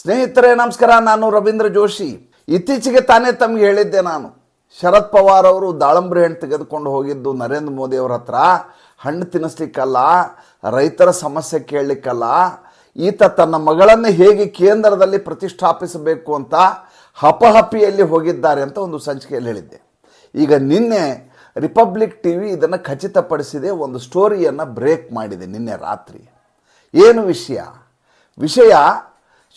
ಸ್ನೇಹಿತರೇ, ನಮಸ್ಕಾರ. ನಾನು ರವೀಂದ್ರ ಜೋಶಿ. ಇತ್ತೀಚೆಗೆ ತಾನೇ ತಮಗೆ ಹೇಳಿದ್ದೆ ನಾನು. ಶರದ್ ಪವಾರ್ ಅವರು ದಾಳಂಬ್ರಿ ಹಣ್ಣು ತೆಗೆದುಕೊಂಡು ಹೋಗಿದ್ದು ನರೇಂದ್ರ ಮೋದಿ ಅವರ ಹತ್ರ. ಹಣ್ಣು ತಿನ್ನಿಸ್ಲಿಕ್ಕಲ್ಲ, ರೈತರ ಸಮಸ್ಯೆ ಕೇಳಲಿಕ್ಕಲ್ಲ. ಈತ ತನ್ನ ಮಗಳನ್ನು ಹೇಗೆ ಕೇಂದ್ರದಲ್ಲಿ ಪ್ರತಿಷ್ಠಾಪಿಸಬೇಕು ಅಂತ ಹಪಹಪಿಯಲ್ಲಿ ಹೋಗಿದ್ದಾರೆ ಅಂತ ಒಂದು ಸಂಚಿಕೆಯಲ್ಲಿ ಹೇಳಿದ್ದೆ. ಈಗ ನಿನ್ನೆ ರಿಪಬ್ಲಿಕ್ ಟಿ ವಿ ಇದನ್ನು ಖಚಿತಪಡಿಸಿದೆ, ಒಂದು ಸ್ಟೋರಿಯನ್ನು ಬ್ರೇಕ್ ಮಾಡಿದೆ ನಿನ್ನೆ ರಾತ್ರಿ. ಏನು ವಿಷಯ? ವಿಷಯ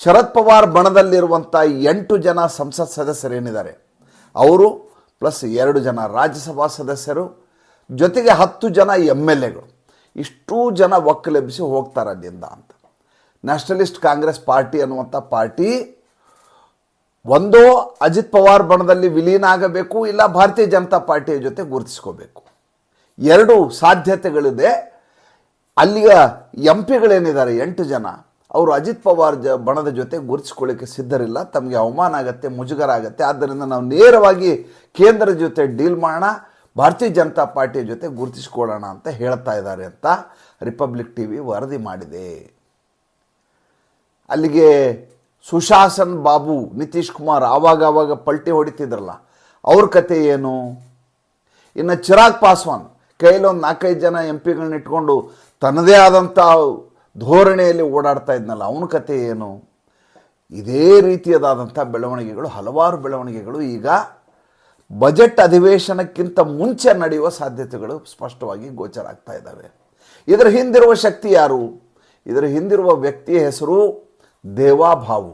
ಶರದ್ ಪವಾರ್ ಬಣದಲ್ಲಿರುವಂಥ ಎಂಟು ಜನ ಸಂಸತ್ ಸದಸ್ಯರೇನಿದ್ದಾರೆ? ಅವರು ಪ್ಲಸ್ ಎರಡು ಜನ ರಾಜ್ಯಸಭಾ ಸದಸ್ಯರು, ಜೊತೆಗೆ ಹತ್ತು ಜನ ಎಂ ಎಲ್ ಎಗಳು ಇಷ್ಟೂ ಜನ ಒಕ್ಕಲೆಬ್ಬಿಸಿ ಹೋಗ್ತಾರೆ ಅಲ್ಲಿಂದ ಅಂತ. ನ್ಯಾಷನಲಿಸ್ಟ್ ಕಾಂಗ್ರೆಸ್ ಪಾರ್ಟಿ ಅನ್ನುವಂಥ ಪಾರ್ಟಿ ಒಂದೋ ಅಜಿತ್ ಪವಾರ್ ಬಣದಲ್ಲಿ ವಿಲೀನ ಆಗಬೇಕು, ಇಲ್ಲ ಭಾರತೀಯ ಜನತಾ ಪಾರ್ಟಿಯ ಜೊತೆ ಗುರುತಿಸ್ಕೋಬೇಕು. ಎರಡು ಸಾಧ್ಯತೆಗಳಿದೆ. ಅಲ್ಲಿಯ ಎಂ ಪಿಗಳೇನಿದ್ದಾರೆ ಎಂಟು ಜನ. ಅವರು ಅಜಿತ್ ಪವಾರ್ ಜ ಬಣದ ಜೊತೆ ಗುರುತಿಸ್ಕೊಳ್ಳಿಕ್ಕೆ ಸಿದ್ಧರಿಲ್ಲ. ತಮಗೆ ಅವಮಾನ ಆಗತ್ತೆ, ಮುಜುಗರ ಆಗತ್ತೆ. ಆದ್ದರಿಂದ ನಾವು ನೇರವಾಗಿ ಕೇಂದ್ರ ಜೊತೆ ಡೀಲ್ ಮಾಡೋಣ, ಭಾರತೀಯ ಜನತಾ ಪಾರ್ಟಿಯ ಜೊತೆ ಗುರುತಿಸ್ಕೊಳ್ಳೋಣ ಅಂತ ಹೇಳ್ತಾ ಇದ್ದಾರೆ ಅಂತ ರಿಪಬ್ಲಿಕ್ ಟಿ ವಿ ವರದಿ ಮಾಡಿದೆ. ಅಲ್ಲಿಗೆ ಸುಶಾಸನ್ ಬಾಬು, ನಿತೀಶ್ ಕುಮಾರ್ ಆವಾಗ ಆವಾಗ ಪಲ್ಟಿ ಹೊಡಿತಿದ್ರಲ್ಲ, ಅವ್ರ ಕತೆ ಏನು? ಇನ್ನು ಚಿರಾಗ್ ಪಾಸ್ವಾನ್ ಕೈಯಲ್ಲಿ ಒಂದು ನಾಲ್ಕೈದು ಜನ ಎಂ ಪಿಗಳನ್ನ ಇಟ್ಕೊಂಡು ತನ್ನದೇ ಆದಂಥ ಧೋರಣೆಯಲ್ಲಿ ಓಡಾಡ್ತಾ ಇದ್ನಲ್ಲ, ಅವನ ಕತೆ ಏನು? ಇದೇ ರೀತಿಯದಾದಂಥ ಬೆಳವಣಿಗೆಗಳು, ಹಲವಾರು ಬೆಳವಣಿಗೆಗಳು ಈಗ ಬಜೆಟ್ ಅಧಿವೇಶನಕ್ಕಿಂತ ಮುಂಚೆ ನಡೆಯುವ ಸಾಧ್ಯತೆಗಳು ಸ್ಪಷ್ಟವಾಗಿ ಗೋಚರ ಆಗ್ತಾ ಇದ್ದಾವೆ. ಇದರ ಹಿಂದಿರುವ ಶಕ್ತಿ ಯಾರು? ಇದರ ಹಿಂದಿರುವ ವ್ಯಕ್ತಿಯ ಹೆಸರು ದೇವಾಭಾವು.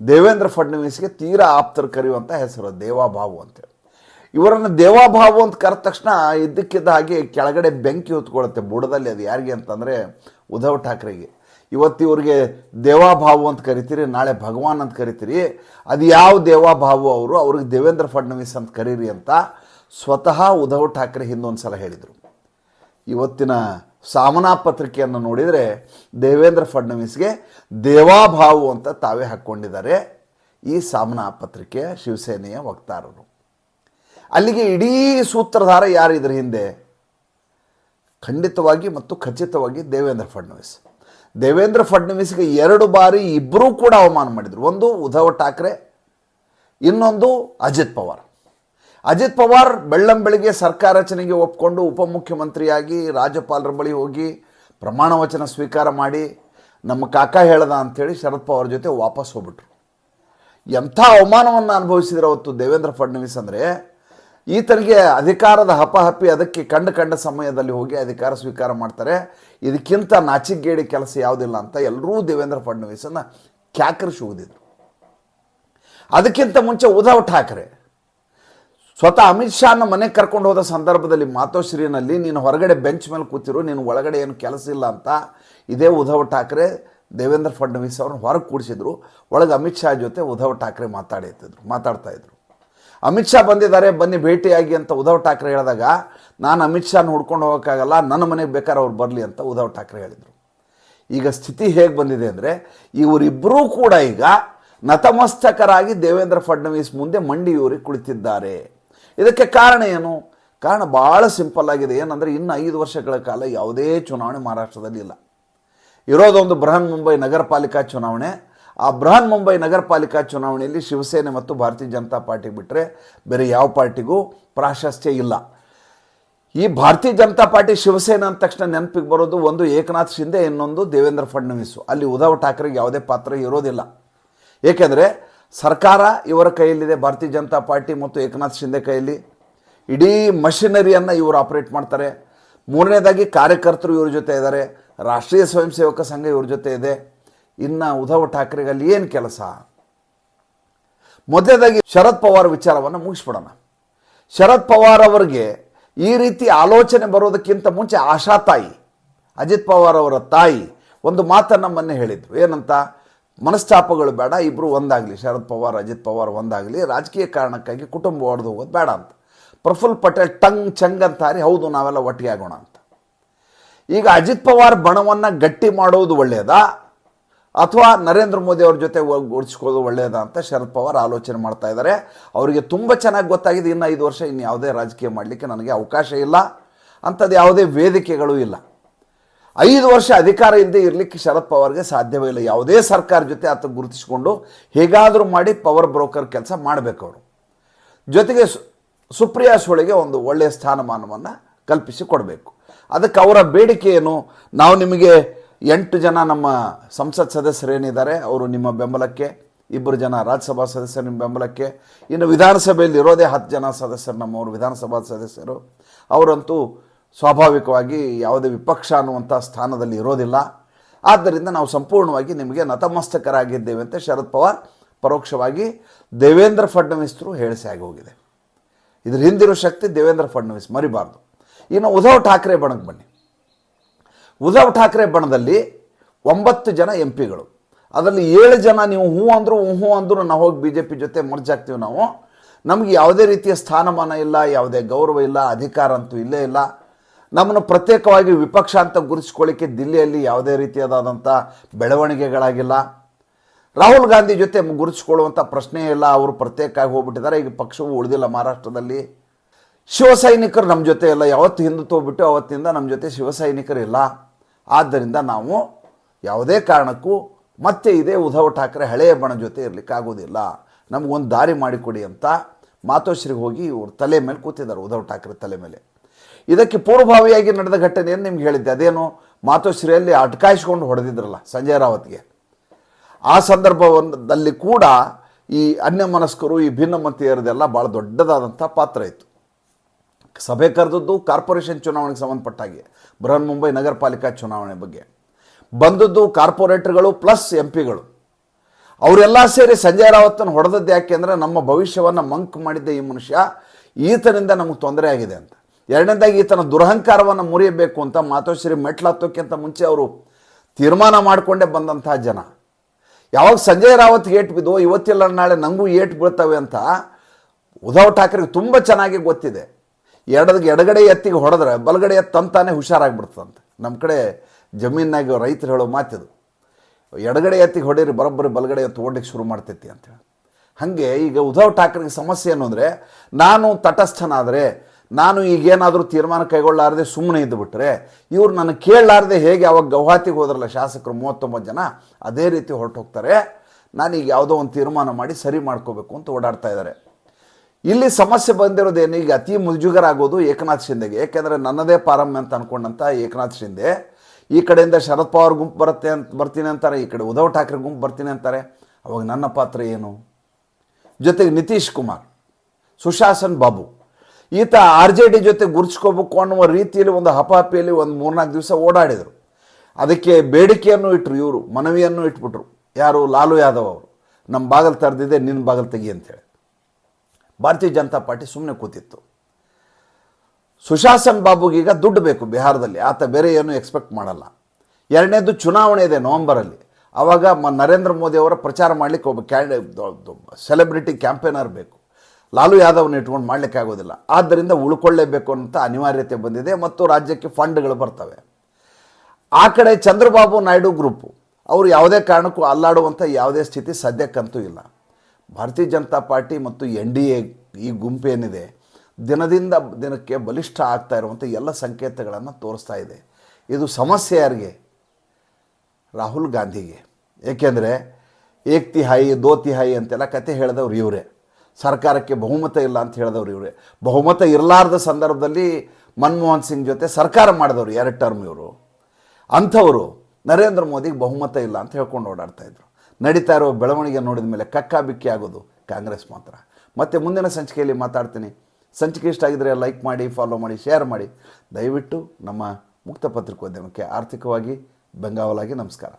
ದೇವೇಂದ್ರ ಫಡ್ನವೀಸ್ಗೆ ತೀರಾ ಆಪ್ತರು ಕರೆಯುವಂಥ ಹೆಸರು ದೇವಾಭಾವು ಅಂತೇಳಿ ಇವರನ್ನು ದೇವಾಭಾವು ಅಂತ ಕರೆದ ತಕ್ಷಣ ಇದ್ದಕ್ಕಿದ್ದ ಹಾಗೆ ಕೆಳಗಡೆ ಬೆಂಕಿ ಹೊತ್ಕೊಳ್ಳುತ್ತೆ ಬುಡದಲ್ಲಿ ಅದು ಯಾರಿಗೆ ಅಂತಂದರೆ ಉದ್ಧವ್ ಠಾಕ್ರೆಗೆ. ಇವತ್ತು ಇವರಿಗೆ ದೇವಾಭಾವು ಅಂತ ಕರಿತೀರಿ, ನಾಳೆ ಭಗವಾನ್ ಅಂತ ಕರಿತೀರಿ. ಅದು ಯಾವ ದೇವಾಭಾವು ಅವರು? ಅವ್ರಿಗೆ ದೇವೇಂದ್ರ ಫಡ್ನವೀಸ್ ಅಂತ ಕರೀರಿ ಅಂತ ಸ್ವತಃ ಉದ್ಧವ್ ಠಾಕ್ರೆ ಹಿಂದೊಂದು ಸಲ ಹೇಳಿದರು. ಇವತ್ತಿನ ಸಾಮನಾ ಪತ್ರಿಕೆಯನ್ನು ನೋಡಿದರೆ ದೇವೇಂದ್ರ ಫಡ್ನವೀಸ್ಗೆ ದೇವಾಭಾವು ಅಂತ ತಾವೇ ಹಾಕ್ಕೊಂಡಿದ್ದಾರೆ ಈ ಸಾಮನಾ ಪತ್ರಿಕೆಯ ಶಿವಸೇನೆಯ ವಕ್ತಾರರು. ಅಲ್ಲಿಗೆ ಇಡೀ ಸೂತ್ರಧಾರ ಯಾರು ಇದ್ರ ಹಿಂದೆ? ಖಂಡಿತವಾಗಿ ಮತ್ತು ಖಚಿತವಾಗಿ ದೇವೇಂದ್ರ ಫಡ್ನವೀಸ್. ದೇವೇಂದ್ರ ಫಡ್ನವೀಸ್ಗೆ ಎರಡು ಬಾರಿ ಇಬ್ಬರೂ ಕೂಡ ಅವಮಾನ ಮಾಡಿದರು. ಒಂದು ಉದ್ಧವ್ ಠಾಕ್ರೆ, ಇನ್ನೊಂದು ಅಜಿತ್ ಪವಾರ್. ಅಜಿತ್ ಪವಾರ್ ಬೆಳ್ಳಂಬೆಳಿಗ್ಗೆ ಸರ್ಕಾರ ರಚನೆಗೆ ಒಪ್ಕೊಂಡು ಉಪಮುಖ್ಯಮಂತ್ರಿಯಾಗಿ ರಾಜ್ಯಪಾಲರ ಬಳಿ ಹೋಗಿ ಪ್ರಮಾಣ ವಚನ ಸ್ವೀಕಾರ ಮಾಡಿ ನಮ್ಮ ಕಾಕ ಹೇಳ್ದ ಅಂಥೇಳಿ ಶರದ್ ಪವಾರ್ ಜೊತೆ ವಾಪಸ್ ಹೋಗ್ಬಿಟ್ರು. ಎಂಥ ಅವಮಾನವನ್ನು ಅನುಭವಿಸಿದ್ರು ಅವತ್ತು ದೇವೇಂದ್ರ ಫಡ್ನವೀಸ್ ಅಂದರೆ ಈತನಿಗೆ ಅಧಿಕಾರದ ಹಪಹಪಿ ಅದಕ್ಕೆ ಕಂಡು ಕಂಡ ಸಮಯದಲ್ಲಿ ಹೋಗಿ ಅಧಿಕಾರ ಸ್ವೀಕಾರ ಮಾಡ್ತಾರೆ. ಇದಕ್ಕಿಂತ ನಾಚಿಗೇಡಿ ಕೆಲಸ ಯಾವುದಿಲ್ಲ ಅಂತ ಎಲ್ಲರೂ ದೇವೇಂದ್ರ ಫಡ್ನವೀಸನ್ನು ಕ್ಯಾಕರಿಸಿ ಹೋಗಿದ್ರು. ಅದಕ್ಕಿಂತ ಮುಂಚೆ ಉದ್ಧವ್ ಠಾಕ್ರೆ, ಸ್ವತಃ ಅಮಿತ್ ಶಾನ ಮನೆಗೆ ಕರ್ಕೊಂಡು ಹೋದ ಸಂದರ್ಭದಲ್ಲಿ ಮಾತೋಶ್ರೀನಲ್ಲಿ, ನೀನು ಹೊರಗಡೆ ಬೆಂಚ್ ಮೇಲೆ ಕೂತಿರು, ನೀನು ಒಳಗಡೆ ಏನು ಕೆಲಸ ಇಲ್ಲ ಅಂತ ಇದೇ ಉದ್ಧವ್ ಠಾಕ್ರೆ, ದೇವೇಂದ್ರ ಫಡ್ನವೀಸ್ ಅವ್ರನ್ನ ಹೊರಗೆ ಕೂಡಿಸಿದ್ರು. ಒಳಗೆ ಅಮಿತ್ ಶಾ ಜೊತೆ ಉದ್ಧವ್ ಠಾಕ್ರೆ ಮಾತಾಡಿದ್ರು ಮಾತಾಡ್ತಾ ಇದ್ರು. ಅಮಿತ್ ಶಾ ಬಂದಿದ್ದಾರೆ, ಬನ್ನಿ ಭೇಟಿಯಾಗಿ ಅಂತ ಉದ್ಧವ್ ಠಾಕ್ರೆ ಹೇಳಿದಾಗ, ನಾನು ಅಮಿತ್ ಶಾನ ಹುಡ್ಕೊಂಡು ಹೋಗೋಕ್ಕಾಗಲ್ಲ, ನನ್ನ ಮನೆಗೆ ಬೇಕಾದ್ರೆ ಅವ್ರು ಬರಲಿ ಅಂತ ಉದ್ಧವ್ ಠಾಕ್ರೆ ಹೇಳಿದರು. ಈಗ ಸ್ಥಿತಿ ಹೇಗೆ ಬಂದಿದೆ ಅಂದರೆ ಇವರಿಬ್ಬರೂ ಕೂಡ ಈಗ ನತಮಸ್ತಕರಾಗಿ ದೇವೇಂದ್ರ ಫಡ್ನವೀಸ್ ಮುಂದೆ ಮಂಡಿಯೂರಿ ಕುಳಿತಿದ್ದಾರೆ. ಇದಕ್ಕೆ ಕಾರಣ ಏನು? ಕಾರಣ ಭಾಳ ಸಿಂಪಲ್ ಆಗಿದೆ. ಏನಂದರೆ, ಇನ್ನು ಐದು ವರ್ಷಗಳ ಕಾಲ ಯಾವುದೇ ಚುನಾವಣೆ ಮಹಾರಾಷ್ಟ್ರದಲ್ಲಿ ಇಲ್ಲ. ಇರೋದೊಂದು ಬೃಹನ್ ಮುಂಬೈ ನಗರ ಪಾಲಿಕಾ ಚುನಾವಣೆ ಆ ಬೃಹನ್ ಮುಂಬೈ ನಗರ ಪಾಲಿಕಾ ಚುನಾವಣೆಯಲ್ಲಿ ಶಿವಸೇನೆ ಮತ್ತು ಭಾರತೀಯ ಜನತಾ ಪಾರ್ಟಿ ಬಿಟ್ಟರೆ ಬೇರೆ ಯಾವ ಪಾರ್ಟಿಗೂ ಪ್ರಾಶಸ್ತ್ಯ ಇಲ್ಲ. ಈ ಭಾರತೀಯ ಜನತಾ ಪಾರ್ಟಿ ಶಿವಸೇನೆ ಅಂದ ತಕ್ಷಣ ನೆನಪಿಗೆ ಬರೋದು ಒಂದು ಏಕನಾಥ್ ಶಿಂದೆ, ಇನ್ನೊಂದು ದೇವೇಂದ್ರ ಫಡ್ನವೀಸ್. ಅಲ್ಲಿ ಉದ್ಧವ್ ಠಾಕ್ರೆಗೆ ಯಾವುದೇ ಪಾತ್ರ ಇರೋದಿಲ್ಲ. ಏಕೆಂದರೆ ಸರ್ಕಾರ ಇವರ ಕೈಯಲ್ಲಿದೆ, ಭಾರತೀಯ ಜನತಾ ಪಾರ್ಟಿ ಮತ್ತು ಏಕನಾಥ್ ಶಿಂದೆ ಕೈಯಲ್ಲಿ. ಇಡೀ ಮಷಿನರಿಯನ್ನು ಇವರು ಆಪರೇಟ್ ಮಾಡ್ತಾರೆ. ಮೂರನೇದಾಗಿ ಕಾರ್ಯಕರ್ತರು ಇವ್ರ ಜೊತೆ ಇದ್ದಾರೆ. ರಾಷ್ಟ್ರೀಯ ಸ್ವಯಂ ಸೇವಕ ಸಂಘ ಇವ್ರ ಜೊತೆ ಇದೆ. ಇನ್ನು ಉದ್ಧವ್ ಠಾಕ್ರೆಗೆ ಅಲ್ಲಿ ಏನು ಕೆಲಸ? ಮೊದಲನೇದಾಗಿ ಶರದ್ ಪವಾರ್ ವಿಚಾರವನ್ನು ಮುಗಿಸ್ಬಿಡೋಣ. ಶರದ್ ಪವಾರ್ ಅವರಿಗೆ ಈ ರೀತಿ ಆಲೋಚನೆ ಬರೋದಕ್ಕಿಂತ ಮುಂಚೆ ಆಶಾ ತಾಯಿ, ಅಜಿತ್ ಪವಾರ್ ಅವರ ತಾಯಿ ಒಂದು ಮಾತನ್ನು ಮೊನ್ನೆ ಹೇಳಿದ್ರು. ಏನಂತ? ಮನಸ್ತಾಪಗಳು ಬೇಡ ಇಬ್ಬರು ಒಂದಾಗಲಿ, ಶರದ್ ಪವಾರ್, ಅಜಿತ್ ಪವಾರ್ ಒಂದಾಗಲಿ, ರಾಜಕೀಯ ಕಾರಣಕ್ಕಾಗಿ ಕುಟುಂಬ ಹೊಡೆದು ಹೋಗೋದು ಬೇಡ ಅಂತ. ಪ್ರಫುಲ್ ಪಟೇಲ್ ಟಂಗ್ ಚಂಗ್ ಅಂತಾರೆ, ಹೌದು, ನಾವೆಲ್ಲ ಒಟ್ಟಿಗೆ ಆಗೋಣ ಅಂತ. ಈಗ ಅಜಿತ್ ಪವಾರ್ ಬಣವನ್ನು ಗಟ್ಟಿ ಮಾಡೋದು ಒಳ್ಳೆಯದಾ ಅಥವಾ ನರೇಂದ್ರ ಮೋದಿ ಅವ್ರ ಜೊತೆ ಗುಡಿಸ್ಕೊಳ್ಳೋದು ಒಳ್ಳೆಯದ ಅಂತ ಶರದ್ ಪವಾರ್ ಆಲೋಚನೆ ಮಾಡ್ತಾ ಇದ್ದಾರೆ. ಅವರಿಗೆ ತುಂಬ ಚೆನ್ನಾಗಿ ಗೊತ್ತಾಗಿದೆ, ಇನ್ನು ಐದು ವರ್ಷ ಇನ್ನು ಯಾವುದೇ ರಾಜಕೀಯ ಮಾಡಲಿಕ್ಕೆ ನನಗೆ ಅವಕಾಶ ಇಲ್ಲ. ಅಂಥದ್ದು ಯಾವುದೇ ವೇದಿಕೆಗಳು ಇಲ್ಲ. ಐದು ವರ್ಷ ಅಧಿಕಾರ ಇಲ್ಲದೆ ಇರಲಿಕ್ಕೆ ಶರದ್ ಪವಾರ್ಗೆ ಸಾಧ್ಯವೇ ಇಲ್ಲ. ಯಾವುದೇ ಸರ್ಕಾರ ಜೊತೆ ಆತ ಗುರುತಿಸಿಕೊಂಡು ಹೇಗಾದರೂ ಮಾಡಿ ಪವರ್ ಬ್ರೋಕರ್ ಕೆಲಸ ಮಾಡಬೇಕು ಅವರು. ಜೊತೆಗೆ ಸುಪ್ರಿಯಾ ಸುಳಿಗೆ ಒಂದು ಒಳ್ಳೆಯ ಸ್ಥಾನಮಾನವನ್ನು ಕಲ್ಪಿಸಿ ಕೊಡಬೇಕು. ಅದಕ್ಕೆ ಅವರ ಬೇಡಿಕೆ ಏನು? ನಾವು ನಿಮಗೆ ಎಂಟು ಜನ ನಮ್ಮ ಸಂಸತ್ ಸದಸ್ಯರೇನಿದ್ದಾರೆ, ಅವರು ನಿಮ್ಮ ಬೆಂಬಲಕ್ಕೆ, ಇಬ್ಬರು ಜನ ರಾಜ್ಯಸಭಾ ಸದಸ್ಯರು ನಿಮ್ಮ ಬೆಂಬಲಕ್ಕೆ, ಇನ್ನು ವಿಧಾನಸಭೆಯಲ್ಲಿ ಇರೋದೇ ಹತ್ತು ಜನ ಸದಸ್ಯರು ನಮ್ಮವರು ವಿಧಾನಸಭಾ ಸದಸ್ಯರು. ಅವರಂತೂ ಸ್ವಾಭಾವಿಕವಾಗಿ ಯಾವುದೇ ವಿಪಕ್ಷ ಅನ್ನುವಂಥ ಸ್ಥಾನದಲ್ಲಿ ಇರೋದಿಲ್ಲ. ಆದ್ದರಿಂದ ನಾವು ಸಂಪೂರ್ಣವಾಗಿ ನಿಮಗೆ ನತಮಸ್ತಕರಾಗಿದ್ದೇವೆ ಅಂತ ಶರದ್ ಪವಾರ್ ಪರೋಕ್ಷವಾಗಿ ದೇವೇಂದ್ರ ಫಡ್ನವೀಸ್ರು ಆಗಿ ಹೋಗಿದೆ ಇದ್ರ ಹಿಂದಿರೋ ಶಕ್ತಿ ದೇವೇಂದ್ರ ಫಡ್ನವೀಸ್, ಮರಿಬಾರ್ದು. ಇನ್ನು ಉದ್ಧವ್ ಠಾಕ್ರೆ ಬಣಕ್ಕೆ ಬನ್ನಿ. ಉದ್ಧವ್ ಠಾಕ್ರೆ ಬಣದಲ್ಲಿ ಒಂಬತ್ತು ಜನ ಎಂ ಪಿಗಳು ಅದರಲ್ಲಿ ಏಳು ಜನ ನೀವು ಹ್ಞೂ ಅಂದರು ಹ್ಞೂ ಅಂದರು ನಾವು ಹೋಗಿ ಬಿ ಜೆ ಪಿ ಜೊತೆ ಮರ್ಜಾಗ್ತೀವಿ ನಾವು. ನಮಗೆ ಯಾವುದೇ ರೀತಿಯ ಸ್ಥಾನಮಾನ ಇಲ್ಲ, ಯಾವುದೇ ಗೌರವ ಇಲ್ಲ, ಅಧಿಕಾರ ಅಂತೂ ಇಲ್ಲೇ ಇಲ್ಲ. ನಮ್ಮನ್ನು ಪ್ರತ್ಯೇಕವಾಗಿ ವಿಪಕ್ಷ ಅಂತ ಗುರುತಿಸ್ಕೊಳ್ಳಿಕ್ಕೆ ದಿಲ್ಲಿಯಲ್ಲಿ ಯಾವುದೇ ರೀತಿಯಾದಂಥ ಬೆಳವಣಿಗೆಗಳಾಗಿಲ್ಲ. ರಾಹುಲ್ ಗಾಂಧಿ ಜೊತೆ ಗುರುತಿಸ್ಕೊಳ್ಳುವಂಥ ಪ್ರಶ್ನೆ ಇಲ್ಲ, ಅವರು ಪ್ರತ್ಯೇಕ ಆಗಿ ಹೋಗ್ಬಿಟ್ಟಿದ್ದಾರೆ. ಈಗ ಪಕ್ಷವು ಉಳಿದಿಲ್ಲ ಮಹಾರಾಷ್ಟ್ರದಲ್ಲಿ. ಶಿವಸೈನಿಕರು ನಮ್ಮ ಜೊತೆ ಇಲ್ಲ, ಯಾವತ್ತು ಹಿಂದುತ್ವ ಬಿಟ್ಟು ಅವತ್ತಿಂದ ನಮ್ಮ ಜೊತೆ ಶಿವಸೈನಿಕರು ಇಲ್ಲ. ಆದ್ದರಿಂದ ನಾವು ಯಾವುದೇ ಕಾರಣಕ್ಕೂ ಮತ್ತೆ ಇದೇ ಉದ್ಧವ್ ಠಾಕ್ರೆ ಹಳೆಯ ಬಣ ಜೊತೆ ಇರಲಿಕ್ಕೆ ಆಗೋದಿಲ್ಲ. ನಮಗೊಂದು ದಾರಿ ಮಾಡಿಕೊಡಿ ಅಂತ ಮಾತೋಶ್ರೀಗೆ ಹೋಗಿ ಇವ್ರ ತಲೆ ಮೇಲೆ ಕೂತಿದ್ದಾರೆ, ಉದ್ಧವ್ ಠಾಕ್ರೆ ತಲೆ ಮೇಲೆ. ಇದಕ್ಕೆ ಪೂರ್ವಭಾವಿಯಾಗಿ ನಡೆದ ಘಟನೆಯನ್ನು ನಿಮ್ಗೆ ಹೇಳಿದ್ದೆ. ಅದೇನು ಮಾತೋಶ್ರೀಯಲ್ಲಿ ಅಟ್ಕಾಯಿಸ್ಕೊಂಡು ಹೊಡೆದಿದ್ರಲ್ಲ ಸಂಜಯ್ ರಾವತ್ಗೆ. ಆ ಸಂದರ್ಭದಲ್ಲಿ ಕೂಡ ಈ ಅನ್ಯಮನಸ್ಕರು, ಈ ಭಿನ್ನಮತೀಯರದೆಲ್ಲ ಭಾಳ ದೊಡ್ಡದಾದಂಥ ಪಾತ್ರ ಇತ್ತು. ಸಭೆ ಕರೆದದ್ದು ಕಾರ್ಪೊರೇಷನ್ ಚುನಾವಣೆಗೆ ಸಂಬಂಧಪಟ್ಟ ಹಾಗೆ ಬೃಹನ್ ಮುಂಬೈ ನಗರ ಪಾಲಿಕಾ ಚುನಾವಣೆ ಬಗ್ಗೆ. ಬಂದದ್ದು ಕಾರ್ಪೊರೇಟರ್ಗಳು ಪ್ಲಸ್ ಎಂ ಪಿಗಳು ಅವರೆಲ್ಲ ಸೇರಿ ಸಂಜಯ್ ರಾವತ್ನ ಹೊಡೆದದ್ದು ಯಾಕೆ ಅಂದರೆ, ನಮ್ಮ ಭವಿಷ್ಯವನ್ನು ಮಂಕ್ ಮಾಡಿದ್ದ ಈ ಮನುಷ್ಯ ಈತನಿಂದ ನಮಗೆ ತೊಂದರೆ ಆಗಿದೆ ಅಂತ. ಎರಡನೇದಾಗಿ, ಈತನ ದುರಹಂಕಾರವನ್ನು ಮುರಿಯಬೇಕು ಅಂತ ಮಾತೋಶ್ರೀ ಮೆಟ್ಲತ್ತೋಕ್ಕಿಂತ ಮುಂಚೆ ಅವರು ತೀರ್ಮಾನ ಮಾಡಿಕೊಂಡೇ ಬಂದಂತಹ ಜನ. ಯಾವಾಗ ಸಂಜಯ್ ರಾವತ್ ಏಟ್ ಬಿದ್ದೋ ಇವತ್ತಿಲ್ಲ ನಾಳೆ ನನಗೂ ಏಟ್ ಬೀಳ್ತವೆ ಅಂತ ಉದ್ಧವ್ ಠಾಕ್ರೆಗೆ ತುಂಬ ಚೆನ್ನಾಗಿ ಗೊತ್ತಿದೆ. ಎಡದ ಎಡಗಡೆ ಎತ್ತಿಗೆ ಹೊಡೆದ್ರೆ ಬಲಗಡೆ ಎತ್ತು ತಂತಾನೆ ಹುಷಾರಾಗ್ಬಿಡ್ತದಂತೆ. ನಮ್ಮ ಕಡೆ ಜಮೀನಾಗ ರೈತರು ಹೇಳೋ ಮಾತಿದು, ಎಡಗಡೆ ಎತ್ತಿಗೆ ಹೊಡೀರಿ, ಬರೋಬ್ಬರಿ ಬಲಗಡೆ ಎತ್ತು ಓಡ್ಲಿಕ್ಕೆ ಶುರು ಮಾಡ್ತೈತಿ ಅಂತೇಳಿ ಹಾಗೆ ಈಗ ಉದ್ಧವ್ ಠಾಕ್ರೆಗೆ ಸಮಸ್ಯೆ ಏನು ಅಂದರೆ, ನಾನು ತಟಸ್ಥನಾದರೆ, ನಾನು ಈಗೇನಾದರೂ ತೀರ್ಮಾನ ಕೈಗೊಳ್ಳಾರದೆ ಸುಮ್ಮನೆ ಇದ್ದುಬಿಟ್ರೆ ಇವ್ರು ನನ್ನ ಕೇಳಲಾರ್ದೆ ಹೇಗೆ ಅವಾಗ ಗೌಹಾತಿಗೆ ಹೋದ್ರಲ್ಲ ಶಾಸಕರು ಮೂವತ್ತೊಂಬತ್ತು ಜನ, ಅದೇ ರೀತಿ ಹೊರಟು ಹೋಗ್ತಾರೆ ನಾನೀಗ ಯಾವುದೋ ಒಂದು ತೀರ್ಮಾನ ಮಾಡಿ ಸರಿ ಮಾಡ್ಕೋಬೇಕು ಅಂತ ಓಡಾಡ್ತಾ ಇದ್ದಾರೆ. ಇಲ್ಲಿ ಸಮಸ್ಯೆ ಬಂದಿರೋದೇನು ಈಗ ಅತಿ ಮುಜುಗರ ಆಗೋದು ಏಕನಾಥ್ ಶಿಂದೆಗೆ. ಏಕೆಂದರೆ ನನ್ನದೇ ಪಾರಮ್ಯ ಅಂತ ಅಂದ್ಕೊಂಡಂಥ ಏಕನಾಥ್ ಶಿಂದೆ. ಈ ಕಡೆಯಿಂದ ಶರದ್ ಪವಾರ್ ಗುಂಪು ಬರುತ್ತೆ ಅಂತ, ಬರ್ತೀನಿ ಅಂತಾರೆ, ಈ ಕಡೆ ಉದ್ಧವ್ ಠಾಕ್ರೆ ಗುಂಪು ಬರ್ತೀನಿ ಅಂತಾರೆ. ಅವಾಗ ನನ್ನ ಪಾತ್ರ ಏನು? ಜೊತೆಗೆ ನಿತೀಶ್ ಕುಮಾರ್, ಸುಶಾಸನ್ ಬಾಬು. ಈತ ಆರ್ ಜೆ ಡಿ ಜೊತೆ ಗುರ್ಚ್ಕೋಬೇಕು ಅನ್ನುವ ರೀತಿಯಲ್ಲಿ ಒಂದು ಹಪಾಪಿಯಲ್ಲಿ ಒಂದು ಮೂರ್ನಾಲ್ಕು ದಿವಸ ಓಡಾಡಿದರು. ಅದಕ್ಕೆ ಬೇಡಿಕೆಯನ್ನು ಇಟ್ಟರು ಇವರು, ಮನವಿಯನ್ನು ಇಟ್ಬಿಟ್ರು. ಯಾರು? ಲಾಲು ಯಾದವ್ ಅವರು. ನಮ್ಮ ಬಾಗಲ್ ತರದಿದೆ ನಿನ್ನ ಬಾಗಲ್ ತೆಗಿ ಅಂತೇಳಿ ಭಾರತೀಯ ಜನತಾ ಪಾರ್ಟಿ ಸುಮ್ಮನೆ ಕೂತಿತ್ತು. ಸುಶಾಸನ್ ಬಾಬುಗೀಗ ದುಡ್ಡು ಬೇಕು ಬಿಹಾರದಲ್ಲಿ, ಆತ ಬೇರೆ ಏನು ಎಕ್ಸ್ಪೆಕ್ಟ್ ಮಾಡಲ್ಲ. ಎರಡನೇದು ಚುನಾವಣೆ ಇದೆ ನವಂಬರಲ್ಲಿ. ಆವಾಗ ಮ ನರೇಂದ್ರ ಮೋದಿ ಅವರ ಪ್ರಚಾರ ಮಾಡಲಿಕ್ಕೆ ಒಬ್ಬ ಕ್ಯಾಂಡಿ ಸೆಲೆಬ್ರಿಟಿ ಕ್ಯಾಂಪೇನರ್ ಬೇಕು. ಲಾಲು ಯಾದವ್ನ ಇಟ್ಕೊಂಡು ಮಾಡಲಿಕ್ಕೆ ಆಗೋದಿಲ್ಲ. ಆದ್ದರಿಂದ ಉಳ್ಕೊಳ್ಳೇಬೇಕು ಅಂತ ಅನಿವಾರ್ಯತೆ ಬಂದಿದೆ ಮತ್ತು ರಾಜ್ಯಕ್ಕೆ ಫಂಡ್ಗಳು ಬರ್ತವೆ. ಆ ಕಡೆ ಚಂದ್ರಬಾಬು ನಾಯ್ಡು ಗ್ರೂಪು ಅವರು ಯಾವುದೇ ಕಾರಣಕ್ಕೂ ಅಲ್ಲಾಡುವಂಥ ಯಾವುದೇ ಸ್ಥಿತಿ ಸದ್ಯಕ್ಕಂತೂ ಇಲ್ಲ. ಭಾರತೀಯ ಜನತಾ ಪಾರ್ಟಿ ಮತ್ತು ಎನ್ ಡಿ ಎ ಈ ಗುಂಪೇನಿದೆ ದಿನದಿಂದ ದಿನಕ್ಕೆ ಬಲಿಷ್ಠ ಆಗ್ತಾ ಇರುವಂಥ ಎಲ್ಲ ಸಂಕೇತಗಳನ್ನು ತೋರಿಸ್ತಾ ಇದೆ. ಇದು ಸಮಸ್ಯೆ ಯಾರಿಗೆ? ರಾಹುಲ್ ಗಾಂಧಿಗೆ. ಏಕೆಂದರೆ ಏಕ್ ತಿಹಾಯಿ ದೋ ತಿಹಾಯಿ ಅಂತೆಲ್ಲ ಕತೆ ಹೇಳಿದವ್ರು ಇವರೇ. ಸರ್ಕಾರಕ್ಕೆ ಬಹುಮತ ಇಲ್ಲ ಅಂತ ಹೇಳಿದವ್ರು ಇವರೇ. ಬಹುಮತ ಇರಲಾರ್ದ ಸಂದರ್ಭದಲ್ಲಿ ಮನಮೋಹನ್ ಸಿಂಗ್ ಜೊತೆ ಸರ್ಕಾರ ಮಾಡಿದವರು ಎರಡು ಟರ್ಮ್ ಇವರು. ಅಂಥವರು ನರೇಂದ್ರ ಮೋದಿಗೆ ಬಹುಮತ ಇಲ್ಲ ಅಂತ ಹೇಳ್ಕೊಂಡು ಓಡಾಡ್ತಾ ಇದ್ರು. ನಡೀತಾ ಇರೋ ಬೆಳವಣಿಗೆ ನೋಡಿದ ಮೇಲೆ ಕಕ್ಕಾ ಬಿಕ್ಕಿ ಆಗೋದು ಕಾಂಗ್ರೆಸ್ ಮಾತ್ರ. ಮತ್ತೆ ಮುಂದಿನ ಸಂಚಿಕೆಯಲ್ಲಿ ಮಾತಾಡ್ತೀನಿ. ಸಂಚಿಕೆ ಇಷ್ಟ ಆಗಿದ್ರೆ ಲೈಕ್ ಮಾಡಿ ಫಾಲೋ ಮಾಡಿ ಶೇರ್ ಮಾಡಿ. ದಯವಿಟ್ಟು ನಮ್ಮ ಮುಕ್ತ ಪತ್ರಿಕೋದ್ಯಮಕ್ಕೆ ಆರ್ಥಿಕವಾಗಿ, ಬೆಂಗಾವಲಾಗಿ ನಮಸ್ಕಾರ.